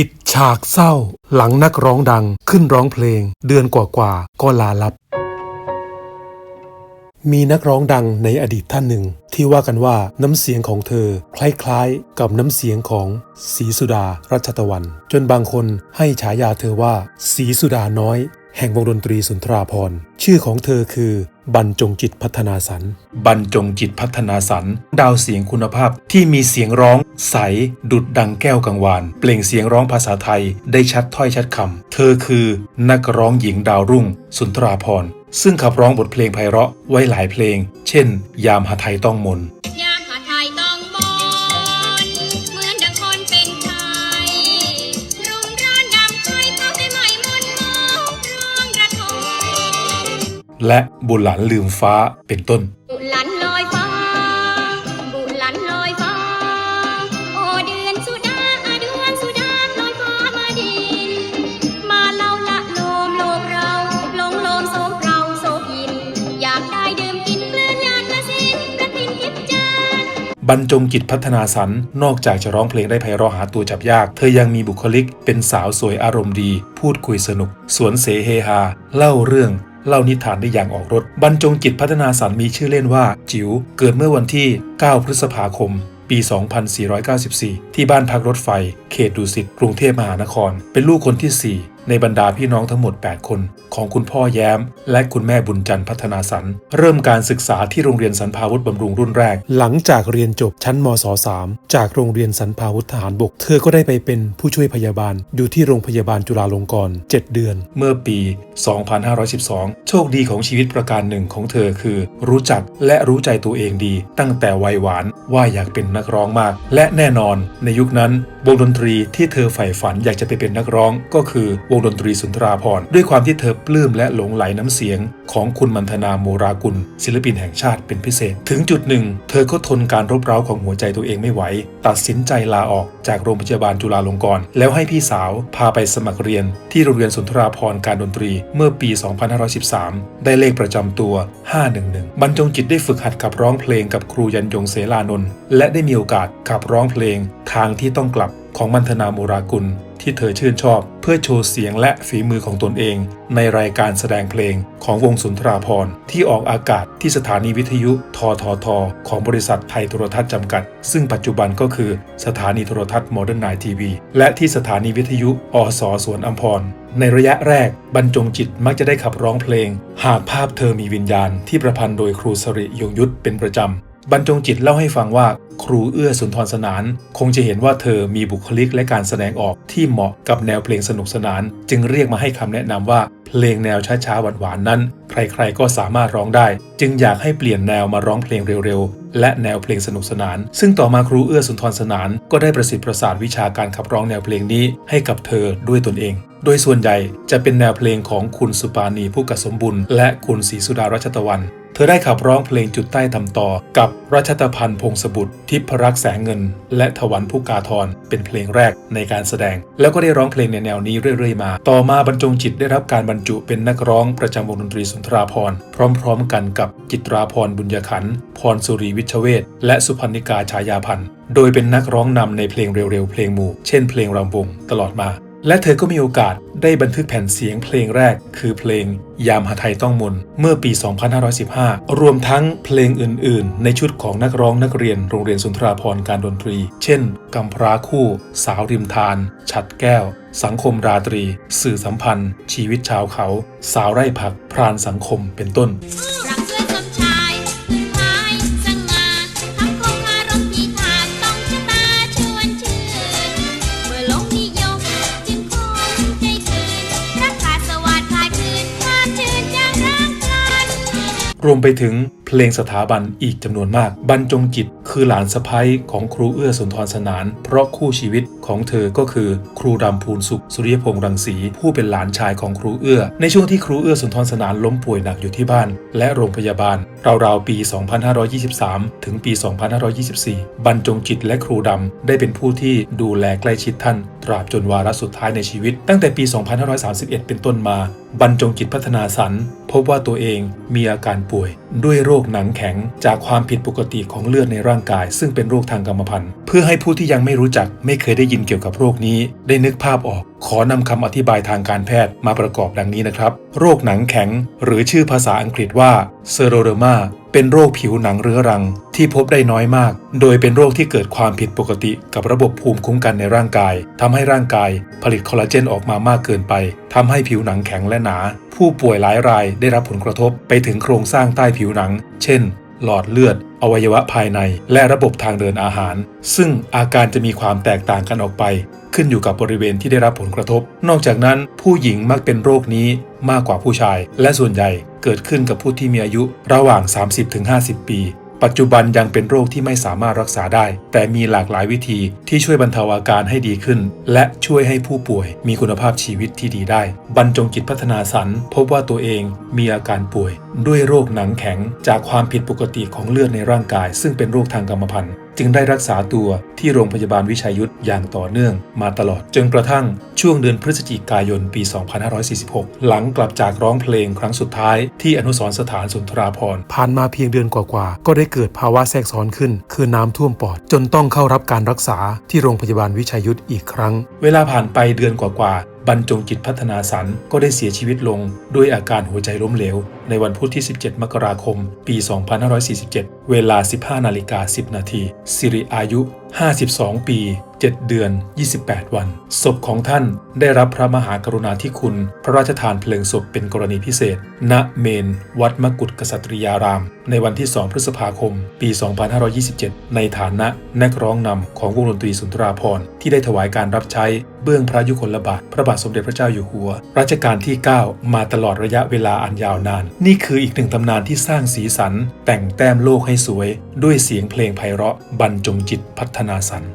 ปิดฉากเศร้า หลังนักร้องดังขึ้นร้องเพลง เดือนกว่าๆก็ลาลับ มีนักร้องดังในอดีตท่านหนึ่ง ที่ว่ากันว่าน้ำเสียงของเธอ คล้ายๆ กับน้ำเสียงของศรีสุดารัชตะวัน จนบางคนให้ฉายาเธอว่าศรีสุดาน้อย แห่งวงดนตรีสุนทราพรณ์ชื่อของเธอคือ บรรจงจิตพัฒนาสรรบรรจงจิตพัฒนาสรรดาวเสียงคุณภาพที่มีเสียงร้อง ใส ดุดดังแก้วกังวาน เปล่งเสียงร้องภาษาไทยได้ชัดถ้อยชัดคำเธอคือนักร้องหญิงดาวรุ่ง สุนทราพรณ์ซึ่งขับร้องบทเพลงไพเราะไว้หลายเพลง เช่น ยามหาไทยต้องมน และบุญหลานลืมฟ้าเป็นต้น บุหลันลอยฟ้า บุหลันลอยฟ้า โอเดือนสุดาอาเดือนสุดาลอยฟ้ามาดิน มาเล่าละโลมโลบเราหลงโลมโสมเราโสกิน อยากได้ดื่มกินเกลือนยานละสินประทินทิพย์จานบรรจงจิตพัฒนาสรรนอกจากจะร้องเพลงได้ไพเราะหาตัวจับยาก เธอยังมีบุคลิกเป็นสาวสวยอารมณ์ดี พูดคุยสนุก สวนเสเฮฮา เล่าเรื่อง เล่านิทานได้อย่างออกรถ บรรจงจิตพัฒนาสรรมีชื่อเล่นว่า จิ๋วเกิดเมื่อวันที่ 9 พฤษภาคม ปี 2494 ที่บ้านพักรถไฟ เขตดุสิตกรุงเทพมหานคร เป็นลูกคนที่ 4 ในบรรดาพี่น้องทั้งหมด 8 คนของคุณพ่อแย้ม และคุณแม่บุญจันทร์พัฒนาสรรเริ่มการศึกษาที่โรงเรียนสันพาวุธบำรุงรุ่นแรก หลังจากเรียนจบชั้นมศ3จากโรงเรียนสันพาวุธทหารบก เธอก็ได้ไปเป็นผู้ช่วยพยาบาล อยู่ที่โรงพยาบาลจุฬาลงกรณ์7เดือน เมื่อปี 2512 โชคดีของชีวิตประการหนึ่งของเธอคือ รู้จักและรู้ใจตัวเองดี ตั้งแต่วัยหวานว่าอยากเป็นนักร้องมาก และแน่นอนในยุคนั้นวงดนตรีที่เธอใฝ่ฝันอยากจะไปเป็นนักร้องก็คือวงดนตรีสุนทราภรณ์ด้วยความที่เธอปลื้มและหลงไหลน้ำเสียงของคุณมันธนาโมรากุล ศิลปินแห่งชาติเป็นพิเศษ ถึงจุดหนึ่ง เธอก็ทนการรบเร้าของหัวใจตัวเองไม่ไหว ตัดสินใจลาออกจากโรงพยาบาลจุฬาลงกรณ์แล้วให้พี่สาวพาไปสมัครเรียน ที่โรงเรียนสุนทราภรณ์การดนตรีเมื่อปี 2513 ได้เลขประจำตัว 511 บรรจงจิตได้ฝึกหัดขับร้องเพลงกับครูยันยงเสลานนท์และได้มีโอกาสขับร้องเพลงทางที่ต้องกลับของมันธนาโมรากุล ที่เธอชื่นชอบ เพื่อโชว์เสียงและฝีมือของตนเอง ในรายการแสดงเพลงของวงสุนทราภรณ์ที่ออกอากาศที่สถานีวิทยุททท ของบริษัทไทยโทรทัศน์จำกัด ซึ่งปัจจุบันก็คือสถานีโทรทัศน์โมเดิร์นไนทีวีและที่สถานีวิทยุอสสวนอัมพรในระยะแรกบรรจงจิตมักจะได้ขับร้องเพลง หากภาพเธอมีวิญญาณที่ประพันธ์โดยครูสริยงยุทธเป็นประจำ บรรจงจิตเล่าให้ฟังว่าครูเอื้อสุนทรสนาน คงจะเห็นว่าเธอมีบุคลิกและการแสดงออกที่เหมาะกับแนวเพลงสนุกสนาน จึงเรียกมาให้คำแนะนำว่าเพลงแนวช้าๆหวานๆนั้น ใครๆก็สามารถร้องได้ จึงอยากให้เปลี่ยนแนวมาร้องเพลงเร็วๆ และแนวเพลงสนุกสนาน ซึ่งต่อมาครูเอื้อสุนทรสนาน ก็ได้ประสิทธิ์ประสานวิชาการขับร้องแนวเพลงนี้ให้กับเธอด้วยตนเองโดยส่วนใหญ่จะเป็นแนวเพลงของคุณสุปาณีผู้กสมบุญและคุณศรีสุดารัชตะวัน เธอได้ขับร้องเพลงจุดใต้ทำต่อ กับรัชตพันธ์พงศบุตร ทิพรักษ์แสงเงิน และถวันผู้กาทรเป็นเพลงแรกในการแสดง แล้วก็ได้ร้องเพลงในแนวนี้เรื่อยๆมา ต่อมาบรรจงจิตได้รับการบรรจุเป็นนักร้องประจำวงดนตรีสุนทราภรพร้อมๆ กันกับจิตราพรบุญยขันพรสุรีวิชเวทและสุพรรณิกาฉายาพันธ์โดยเป็นนักร้องนำในเพลงเร็วๆ เพลงหมู่ เช่นเพลงรำวงตลอดมา และเธอก็มีโอกาสได้บันทึกแผ่นเสียงเพลงแรก คือเพลงยามหาไทยต้องมน เมื่อปี 2515 รวมทั้งเพลงอื่น ๆ ในชุดของนักร้องนักเรียนโรงเรียนสุนทราพรณ์การดนตรี เช่นกำพร้าคู่ สาวริมทาน ฉัดแก้ว สังคมราตรี สื่อสัมพันธ์ ชีวิตชาวเขา สาวไร่ผัก พรานสังคมเป็นต้น รวมไปถึงเพลงสถาบันอีกจำนวนมาก บรรจงจิต คือหลานสะพ้ยของครูเอื้อสุนทรสนาน เพราะคู่ชีวิตของเธอก็คือครูรำพูนสุข สุริยพงษ์รังสี ผู้เป็นหลานชายของครูเอื้อ ในช่วงที่ครูเอื้อสุนทรสนานล้มป่วยหนักอยู่ที่บ้าน และโรงพยาบาล ราวๆ ปี 2523 ถึงปี 2524 บรรจงจิตและครูดำได้เป็นผู้ที่ดูแลใกล้ชิดท่าน ตราบจนวาระสุดท้ายในชีวิต ตั้งแต่ปี 2531 เป็นต้นมา บรรจงจิตพัฒนาสรรพบว่าตัวเองมีอาการป่วย ด้วยโรคหนังแข็งจากความผิดปกติของเลือดในร่างกาย ซึ่งเป็นโรคทางกรรมพันธุ์ เพื่อให้ผู้ที่ยังไม่รู้จักไม่เคยได้ยินเกี่ยวกับโรคนี้ ได้นึกภาพออก ขอนำคำอธิบายทางการแพทย์มาประกอบดังนี้นะครับ โรคหนังแข็ง หรือชื่อภาษาอังกฤษว่าเซโรเดมาเป็นโรคผิวหนังเรื้อรัง ที่พบได้น้อยมาก โดยเป็นโรคที่เกิดความผิดปกติกับระบบภูมิคุ้มกันในร่างกายทำให้ร่างกาย ผลิตคอลลาเจนออกมามากเกินไปทำให้ผิวหนังแข็งและหนา ผู้ป่วยหลายรายได้รับผลกระทบไปถึงโครงสร้างใต้ผิวหนัง เช่น หลอดเลือด อวัยวะภายใน และระบบทางเดินอาหาร ซึ่งอาการจะมีความแตกต่างกันออกไป ขึ้นอยู่กับบริเวณที่ได้รับผลกระทบ นอกจากนั้นผู้หญิงมักเป็นโรคนี้มากกว่าผู้ชาย และส่วนใหญ่เกิดขึ้นกับผู้ที่มีอายุระหว่าง 30-50 ปี ปัจจุบันยังเป็นโรคที่ไม่สามารถรักษาได้ แต่มีหลากหลายวิธีที่ช่วยบรรเทาอาการให้ดีขึ้น และช่วยให้ผู้ป่วยมีคุณภาพชีวิตที่ดีได้ บรรจงกิจพัฒนาสรรพบว่าตัวเองมีอาการป่วย ด้วยโรคหนังแข็งจากความผิดปกติของเลือดในร่างกาย ซึ่งเป็นโรคทางกรรมพันธุ์ จึงได้รักษาตัวที่โรงพยาบาลวิชัยยุทธอย่างต่อเนื่องมาตลอดจนกระทั่งช่วงเดือนพฤศจิกายนปี 2546 หลังกลับจากร้องเพลงครั้งสุดท้ายที่อนุสรณ์สถานสุนทราพรณ์ผ่านมาเพียงเดือนกว่าๆ ก็ได้เกิดภาวะแทรกซ้อนขึ้น คือน้ำท่วมปอด จนต้องเข้ารับการรักษาที่โรงพยาบาลวิชัยยุทธอีกครั้ง เวลาผ่านไปเดือนกว่าๆ บรรจงจิตพัฒนาสรรก็ได้เสียชีวิตลง ด้วยอาการหัวใจล้มเหลว ในวันพุธที่ 17 มกราคม ปี 2547 เวลา 15 นาฬิกา 10 นาทีสิริอายุ 52 ปี 7 เดือน 28 วัน ศพของท่านได้รับพระมหากรุณาธิคุณ พระราชทานเพลิงศพเป็นกรณีพิเศษ ณ เมน วัดมกุฏกษัตริยาราม ในวันที่ 2 พฤษภาคม ปี 2527 ในฐานะนักร้องนำของวงดนตรีสุนทราภรณ์ที่ได้ถวายการรับใช้เบื้องพระยุคลบาท พระบาทสมเด็จพระเจ้าอยู่หัว รัชกาลที่ 9 มาตลอดระยะเวลาอันยาวนาน นี่คืออีกหนึ่งตำนานที่สร้างสีสัน แต่งแต้มโลกให้สวย ด้วยเสียงเพลงไพเราะบรรจงจิตพัฒนาสรรค์